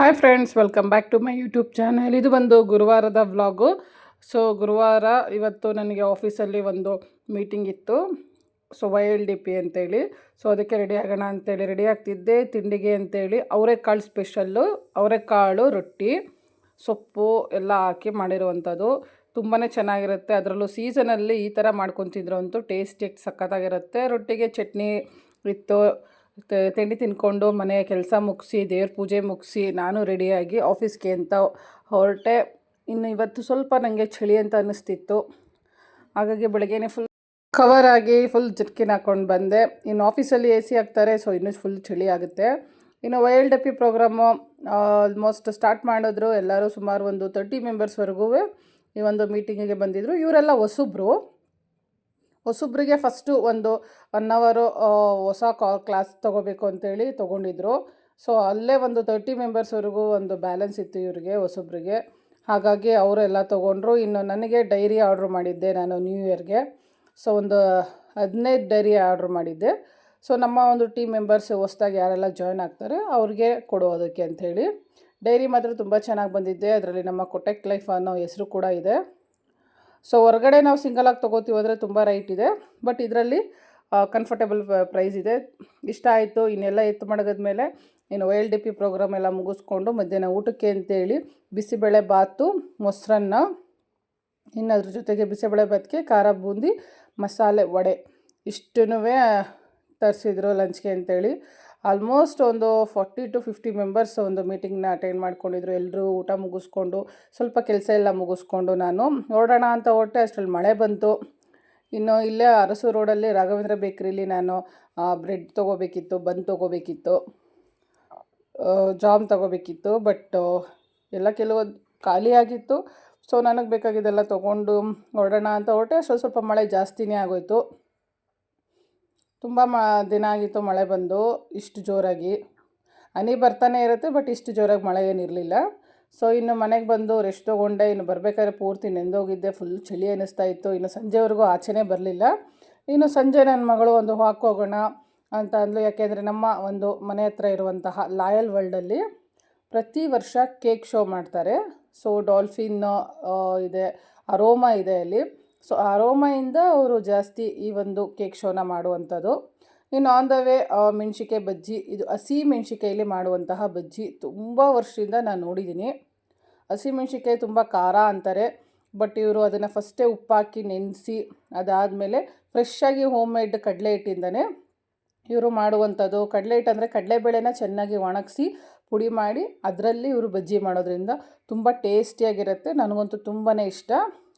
Hi friends welcome back to my YouTube channel ಇದು ಬಂದು ಗುರುವಾರದ vlog so ಗುರುವಾರ ಇವತ್ತು ನನಗೆ ಆಫೀಸಲ್ಲಿ ಒಂದು ಮೀಟಿಂಗ್ ಇತ್ತು. So Y L D P ಅಂತೇಳಿ. ಸೊ ಅದಕ್ಕೆ ರೆಡಿ ಆಗೋಣ ಅಂತೇಳಿ ರೆಡಿ ಆಗ್ತಿದ್ದೆ. ತಿಂಡಿಗೆ ಅಂತೇಳಿ ಅವರೆಕಾಳು ಸ್ಪೆಷಲ್ಲು ಅವರೆಕಾಳು ರೊಟ್ಟಿ, ಸೊಪ್ಪು ಎಲ್ಲ ಹಾಕಿ ಮಾಡಿರುವಂಥದ್ದು. ತುಂಬಾ ಚೆನ್ನಾಗಿರುತ್ತೆ. ಅದರಲ್ಲೂ ಸೀಸನಲ್ಲಿ ಈ ಥರ ಮಾಡ್ಕೊತಿದ್ರು ಅಂತೂ ಸಕ್ಕತ್ತಾಗಿರುತ್ತೆ ಸಖತ್ತಾಗಿರುತ್ತೆ. ರೊಟ್ಟಿಗೆ ಚಟ್ನಿ ಇತ್ತು. ತಿಂಡಿ ತಿನ್ಕೊಂಡು ಮನೆ ಕೆಲಸ ಮುಗಿಸಿ, ದೇವ್ರ ಪೂಜೆ ಮುಗಿಸಿ ನಾನು ರೆಡಿಯಾಗಿ ಆಫೀಸ್ಗೆ ಅಂತ ಹೊರಟೆ. ಇನ್ನು ಇವತ್ತು ಸ್ವಲ್ಪ ನನಗೆ ಚಳಿ ಅಂತ ಅನ್ನಿಸ್ತಿತ್ತು. ಹಾಗಾಗಿ ಬೆಳಗ್ಗೆನೆ ಫುಲ್ ಕವರ್ ಆಗಿ ಫುಲ್ ಜರ್ಕಿನ್ ಹಾಕ್ಕೊಂಡು ಬಂದೆ. ಇನ್ನು ಆಫೀಸಲ್ಲಿ ಎ ಸಿ ಹಾಕ್ತಾರೆ ಸೊ ಇನ್ನೂ ಫುಲ್ ಚಳಿ ಆಗುತ್ತೆ. ಇನ್ನು wild AP program almost start ಮಾಡಿದ್ರು ಎಲ್ಲರೂ ಸುಮಾರು ಒಂದು ತರ್ಟಿ ಮೆಂಬರ್ಸ್ವರೆಗೂ ಈ ಒಂದು ಮೀಟಿಂಗಿಗೆ ಬಂದಿದ್ದರು ಇವರೆಲ್ಲ ಹೊಸಬ್ರು. ಹೊಸಬ್ರಿಗೆ ಫಸ್ಟು ಒಂದು ಒನ್ ಅವರು ಹೊಸ ಕಾ ಕ್ಲಾಸ್ ತೊಗೋಬೇಕು ಅಂತೇಳಿ ತೊಗೊಂಡಿದ್ರು. ಸೊ ಅಲ್ಲೇ ಒಂದು ತರ್ಟಿ ಮೆಂಬರ್ಸ್ವರೆಗೂ ಒಂದು ಬ್ಯಾಲೆನ್ಸ್ ಇತ್ತು ಇವರಿಗೆ, ಹೊಸಬ್ರಿಗೆ. ಹಾಗಾಗಿ ಅವರೆಲ್ಲ ತೊಗೊಂಡ್ರು. ಇನ್ನು ನನಗೆ ಡೈರಿ ಆರ್ಡ್ರ್ ಮಾಡಿದ್ದೆ ನಾನು ನ್ಯೂ ಇಯರ್ಗೆ ಸೊ ಒಂದು ಹದಿನೈದು ಡೈರಿ ಆರ್ಡ್ರ್ ಮಾಡಿದ್ದೆ. ಸೊ ನಮ್ಮ ಒಂದು ಟೀಮ್ ಮೆಂಬರ್ಸ್ ಹೊಸ್ದಾಗಿ ಯಾರೆಲ್ಲ ಜಾಯ್ನ್ ಆಗ್ತಾರೆ, ಅವ್ರಿಗೆ ಕೊಡೋದಕ್ಕೆ ಅಂಥೇಳಿ ಡೈರಿ ಮಾತ್ರ ತುಂಬ ಚೆನ್ನಾಗಿ ಬಂದಿದ್ದೆ. ಅದರಲ್ಲಿ ನಮ್ಮ ಕೊಟೆಕ್ ಲೈಫ್ ಅನ್ನೋ ಹೆಸರು ಕೂಡ ಇದೆ. ಸೊ ಹೊರಗಡೆ ನಾವು ಸಿಂಗಲಾಗಿ ತೊಗೋತೀವಿ ಅಂದರೆ ತುಂಬ ರೈಟ್ ಇದೆ. ಬಟ್ ಇದರಲ್ಲಿ ಕಂಫರ್ಟೇಬಲ್ ಪ್ರೈಸ್ ಇದೆ. ಇಷ್ಟ ಆಯಿತು, ಇನ್ನೆಲ್ಲ ಎತ್ತು ಮಡಗದ್ಮೇಲೆ ಇನ್ನು ವೈಲ್ ಡಿ ಪಿ ಪ್ರೋಗ್ರಾಮ್ ಎಲ್ಲ ಮುಗಿಸ್ಕೊಂಡು ಮಧ್ಯಾಹ್ನ ಊಟಕ್ಕೆ ಅಂತೇಳಿ ಬಿಸಿಬೇಳೆ ಬಾತು, ಮೊಸರನ್ನ, ಇನ್ನು ಅದ್ರ ಜೊತೆಗೆ ಬಿಸಿಬೇಳೆ ಬಾತ್ಗೆ ಖಾರ ಬೂಂದಿ, ಮಸಾಲೆ ವಡೆ. ಇಷ್ಟೂ ತರಿಸಿದ್ರು ಲಂಚ್ಗೆ ಅಂತೇಳಿ. ಆಲ್ಮೋಸ್ಟ್ ಒಂದು ಫಾರ್ಟಿ ಟು ಫಿಫ್ಟಿ ಮೆಂಬರ್ಸ್ ಒಂದು ಮೀಟಿಂಗ್ನ ಅಟೆಂಡ್ ಮಾಡ್ಕೊಂಡಿದ್ರು. ಎಲ್ಲರೂ ಊಟ ಮುಗಿಸ್ಕೊಂಡು ಸ್ವಲ್ಪ ಕೆಲಸ ಎಲ್ಲ ಮುಗಿಸ್ಕೊಂಡು ನಾನು. ನೋಡೋಣ ಅಂತ ಹೊರಟೆ ಅಷ್ಟರಲ್ಲಿ ಮಳೆ ಬಂತು. ಇನ್ನು ಇಲ್ಲೇ ಅರಸು ರೋಡಲ್ಲಿ ರಾಘವೇಂದ್ರ ಬೇಕ್ರಿಲಿ ನಾನು ಬ್ರೆಡ್ ತೊಗೋಬೇಕಿತ್ತು, ಬನ್ ತೊಗೋಬೇಕಿತ್ತು ಜಾಮ್ ತೊಗೋಬೇಕಿತ್ತು, ಬಟ್ ಎಲ್ಲ ಕೆಲವೊಂದು ಖಾಲಿಯಾಗಿತ್ತು. ಸೊ, ನನಗೆ ಬೇಕಾಗಿದ್ದೆಲ್ಲ ತೊಗೊಂಡು ಹೊರಡೋಣ ಅಂತ ಹೊರಟೆ ಸ್ವಲ್ಪ ಸ್ವಲ್ಪ ಮಳೆ ಜಾಸ್ತಿನೇ ಆಗೋಯ್ತು. ತುಂಬ ಮ, ದಿನ ಆಗಿತ್ತು ಮಳೆ ಬಂದು, ಇಷ್ಟು ಜೋರಾಗಿ. ಹನಿ ಬರ್ತಾನೆ ಇರುತ್ತೆ, ಬಟ್ ಇಷ್ಟು ಜೋರಾಗಿ ಮಳೆ ಏನಿರಲಿಲ್ಲ ಸೊ ಇನ್ನು ಮನೆಗೆ ಬಂದು ರೆಸ್ಟ್ ತೊಗೊಂಡೆ, ಇನ್ನು ಬರಬೇಕಾದ್ರೆ ಪೂರ್ತಿ ನೆಂದೋಗಿದ್ದೆ ಫುಲ್ ಚಳಿ ಅನ್ನಿಸ್ತಾ ಇತ್ತು. ಇನ್ನು ಸಂಜೆವರೆಗೂ ಆಚೆನೇ ಬರಲಿಲ್ಲ. ಇನ್ನು ಸಂಜೆ ನನ್ನ ಮಗಳು ಒಂದು ವಾಕ್ ಹೋಗೋಣ ಅಂತ ಅಂದ್ಲು. ಯಾಕೆಂದರೆ ನಮ್ಮ ಒಂದು ಮನೆ ಹತ್ರ ಇರುವಂತಹ ಲಾಯಲ್ ವರ್ಲ್ಡಲ್ಲಿ ಪ್ರತಿ ವರ್ಷ ಕೇಕ್ ಶೋ ಮಾಡ್ತಾರೆ. ಸೊ ಡಾಲ್ಫಿನ್ ಇದೆ ಅರೋಮಾ ಇದೆ ಅಲ್ಲಿ. ಸೊ ಅರೋಮಾಯಿಂದ ಅವರು ಜಾಸ್ತಿ ಈ ಒಂದು ಕೇಕ್ ಶೋನ ಮಾಡುವಂಥದ್ದು. ಇನ್ನು ಆನ್ ದ ವೇ ಮೆಣ್ಸಿಕಾಯಿ ಬಜ್ಜಿ, ಇದು ಹಸಿ ಮೆಣಸಿಕಾಯಲ್ಲಿ ಮಾಡುವಂತಹ ಬಜ್ಜಿ ತುಂಬ ವರ್ಷದಿಂದ ನಾನು ನೋಡಿದ್ದೀನಿ ಹಸಿ ಮೆಣಸಿಕಾಯಿ ತುಂಬ ಖಾರ ಅಂತಾರೆ ಬಟ್ ಇವರು ಅದನ್ನು ಫಸ್ಟೇ ಉಪ್ಪಾಕಿ ನೆನೆಸಿ, ಅದಾದಮೇಲೆ ಫ್ರೆಶ್ಶಾಗಿ ಹೋಮ್ ಮೇಡ್ ಕಡಲೆ ಹಿಟ್ಟಿಂದನೇ ಇವರು ಮಾಡುವಂಥದ್ದು. ಕಡಲೆ ಹಿಟ್ಟು ಅಂದರೆ ಕಡಲೆಬೇಳೆನ ಚೆನ್ನಾಗಿ ಒಣಗಿಸಿ ಪುಡಿ ಮಾಡಿ ಅದರಲ್ಲಿ ಇವರು ಬಜ್ಜಿ ಮಾಡೋದ್ರಿಂದ ತುಂಬ ಟೇಸ್ಟಿಯಾಗಿರುತ್ತೆ ನನಗಂತೂ ತುಂಬಾ ಇಷ್ಟ.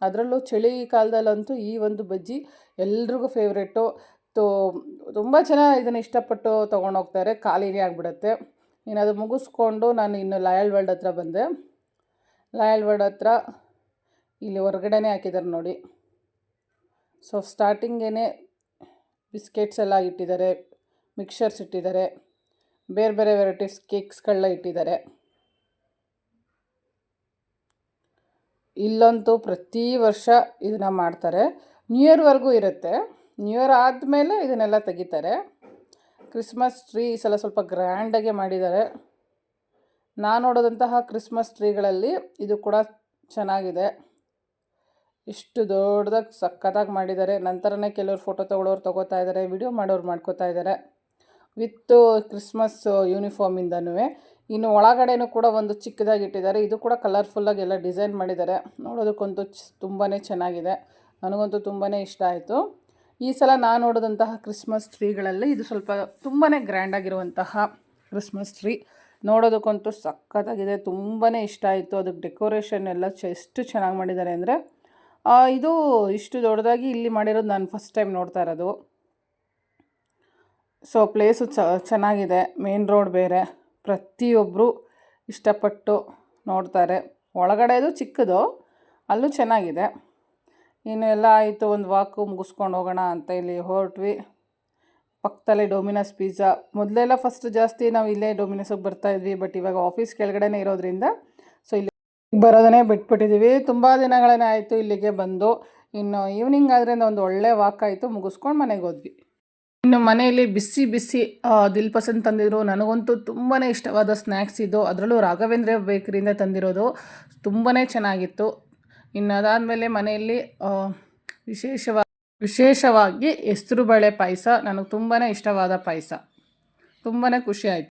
ಅದರಲ್ಲೂ ಚಳಿ ಕಾಲದಲ್ಲಂತೂ ಈ ಒಂದು ಬಜ್ಜಿ ಎಲ್ರಿಗೂ ಫೇವ್ರೇಟು ತೋ, ತುಂಬ ಜನ ಇದನ್ನು ಇಷ್ಟಪಟ್ಟು ತೊಗೊಂಡೋಗ್ತಾರೆ ಖಾಲಿನೇ ಆಗಿಬಿಡುತ್ತೆ. ಇನ್ನು ಅದು ಮುಗಿಸ್ಕೊಂಡು ನಾನು ಇನ್ನು ಲಾಯಲ್ ವರ್ಲ್ಡ್ ಹತ್ರ ಬಂದೆ. ಲಾಯಲ್ ವರ್ಲ್ಡ್ ಹತ್ರ ಇಲ್ಲಿ ಹೊರಗಡೆನೇ ಹಾಕಿದ್ದಾರೆ ನೋಡಿ. ಸೊ ಸ್ಟಾರ್ಟಿಂಗೇ ಬಿಸ್ಕೆಟ್ಸ್ ಎಲ್ಲ ಇಟ್ಟಿದ್ದಾರೆ ಮಿಕ್ಸರ್ಸ್ ಇಟ್ಟಿದ್ದಾರೆ, ಬೇರೆ ಬೇರೆ ವೆರೈಟೀಸ್ ಕೇಕ್ಸ್ಗಳನ್ನ ಇಟ್ಟಿದ್ದಾರೆ. ಇಲ್ಲಂತೂ ಪ್ರತಿ ವರ್ಷ ಇದನ್ನು ಮಾಡ್ತಾರೆ. ನ್ಯೂ ಇಯರ್ವರೆಗೂ ಇರುತ್ತೆ. ನ್ಯೂ ಇಯರ್ ಆದಮೇಲೆ ಇದನ್ನೆಲ್ಲ ತೆಗಿತಾರೆ. ಕ್ರಿಸ್ಮಸ್ ಟ್ರೀ ಈ ಸಲ ಸ್ವಲ್ಪ ಗ್ರ್ಯಾಂಡಾಗೆ ಮಾಡಿದ್ದಾರೆ. ನಾನು ನೋಡೋದಂತಹ ಕ್ರಿಸ್ಮಸ್ ಟ್ರೀಗಳಲ್ಲಿ ಇದು ಕೂಡ ಚೆನ್ನಾಗಿದೆ. ಇಷ್ಟು ದೊಡ್ಡದಾಗಿ ಸಕ್ಕತ್ತಾಗಿ ಮಾಡಿದ್ದಾರೆ. ನಂತರನೇ ಕೆಲವರು ಫೋಟೋ ತೊಗೊಳೋರು ತೊಗೋತಾ ಇದ್ದಾರೆ ವಿಡಿಯೋ ಮಾಡೋರು ಮಾಡ್ಕೋತಾ ಇದ್ದಾರೆ. ವಿತ್ತು ಕ್ರಿಸ್ಮಸ್ ಯೂನಿಫಾರ್ಮಿಂದನೂ ಇನ್ನು ಒಳಗಡೆನೂ ಕೂಡ ಒಂದು ಚಿಕ್ಕದಾಗಿ ಇಟ್ಟಿದ್ದಾರೆ. ಇದು ಕೂಡ ಕಲರ್ಫುಲ್ಲಾಗಿ ಎಲ್ಲ ಡಿಸೈನ್ ಮಾಡಿದ್ದಾರೆ. ನೋಡೋದಕ್ಕಂತೂ ತುಂಬಾ ಚೆನ್ನಾಗಿದೆ. ನನಗಂತೂ ತುಂಬಾ ಇಷ್ಟ ಆಯಿತು. ಈ ಸಲ ನಾನು ನೋಡಿದಂತಹ ಕ್ರಿಸ್ಮಸ್ ಟ್ರೀಗಳಲ್ಲಿ ಇದು ಸ್ವಲ್ಪ ತುಂಬಾ ಗ್ರ್ಯಾಂಡಾಗಿರುವಂತಹ ಕ್ರಿಸ್ಮಸ್ ಟ್ರೀ. ನೋಡೋದಕ್ಕಂತೂ ಸಖತ್ತಾಗಿದೆ. ತುಂಬಾ ಇಷ್ಟ ಆಯಿತು. ಅದಕ್ಕೆ ಡೆಕೋರೇಷನ್ ಎಲ್ಲ ಚ ಎಷ್ಟು ಚೆನ್ನಾಗಿ ಮಾಡಿದ್ದಾರೆ ಅಂದರೆ ಇದು ಇಷ್ಟು ದೊಡ್ಡದಾಗಿ ಇಲ್ಲಿ ಮಾಡಿರೋದು ನಾನು ಫಸ್ಟ್ ಟೈಮ್ ನೋಡ್ತಾ ಇರೋದು. ಸೊ ಪ್ಲೇಸು ಚ, ಚೆನ್ನಾಗಿದೆ. ಮೇನ್ ರೋಡ್ ಬೇರೆ. ಪ್ರತಿಯೊಬ್ಬರು ಇಷ್ಟಪಟ್ಟು ನೋಡ್ತಾರೆ. ಒಳಗಡೆದು ಚಿಕ್ಕದು, ಅಲ್ಲೂ ಚೆನ್ನಾಗಿದೆ. ಇನ್ನು ಎಲ್ಲ ಆಯಿತು, ಒಂದು ವಾಕು ಮುಗಿಸ್ಕೊಂಡು ಹೋಗೋಣ ಅಂತ ಇಲ್ಲಿ ಹೊರಟ್ವಿ. ಪಕ್ಕದಲ್ಲೇ ಡೊಮಿನೋಸ್ ಪಿಜ್ಜಾ ಮೊದಲೆಲ್ಲ ಫಸ್ಟ್ ಜಾಸ್ತಿ ನಾವು ಇಲ್ಲೇ ಡೊಮಿನೋಸಿಗೆ ಬರ್ತಾಯಿದ್ವಿ ಬಟ್ ಇವಾಗ ಆಫೀಸ್ ಕೆಳಗಡೆನೇ ಇರೋದ್ರಿಂದ ಸೊ ಇಲ್ಲಿ ಬರೋದನ್ನೇ ಬಿಟ್ಬಿಟ್ಟಿದ್ದೀವಿ ತುಂಬ ದಿನಗಳೇ ಆಯಿತು ಇಲ್ಲಿಗೆ ಬಂದು. ಇನ್ನು ಈವ್ನಿಂಗ್ ಆದ್ದರಿಂದ ಒಂದು ಒಳ್ಳೆ ವಾಕ್ ಆಯಿತು, ಮುಗಿಸ್ಕೊಂಡು ಮನೆಗೆ ಹೋದ್ವಿ. ಇನ್ನು ಮನೆಯಲ್ಲಿ ಬಿಸಿ ಬಿಸಿ ದಿಲ್ ಪಸಂದ್ ತಂದಿದ್ರು ನನಗಂತೂ ತುಂಬಾ ಇಷ್ಟವಾದ ಸ್ನ್ಯಾಕ್ಸ್ ಇದು. ಅದರಲ್ಲೂ ರಾಘವೇಂದ್ರ ಬೇಕರಿಯಿಂದ ತಂದಿರೋದು ತುಂಬಾ ಚೆನ್ನಾಗಿತ್ತು. ಇನ್ನು ಅದಾದಮೇಲೆ ಮನೆಯಲ್ಲಿ ವಿಶೇಷವಾಗಿ ವಿಶೇಷವಾಗಿ ಹೆಸ್ರು ಬೇಳೆ ಪಾಯಸ. ನನಗೆ ತುಂಬಾ ಇಷ್ಟವಾದ ಪಾಯಸ. ತುಂಬಾ ಖುಷಿ ಆಯಿತು.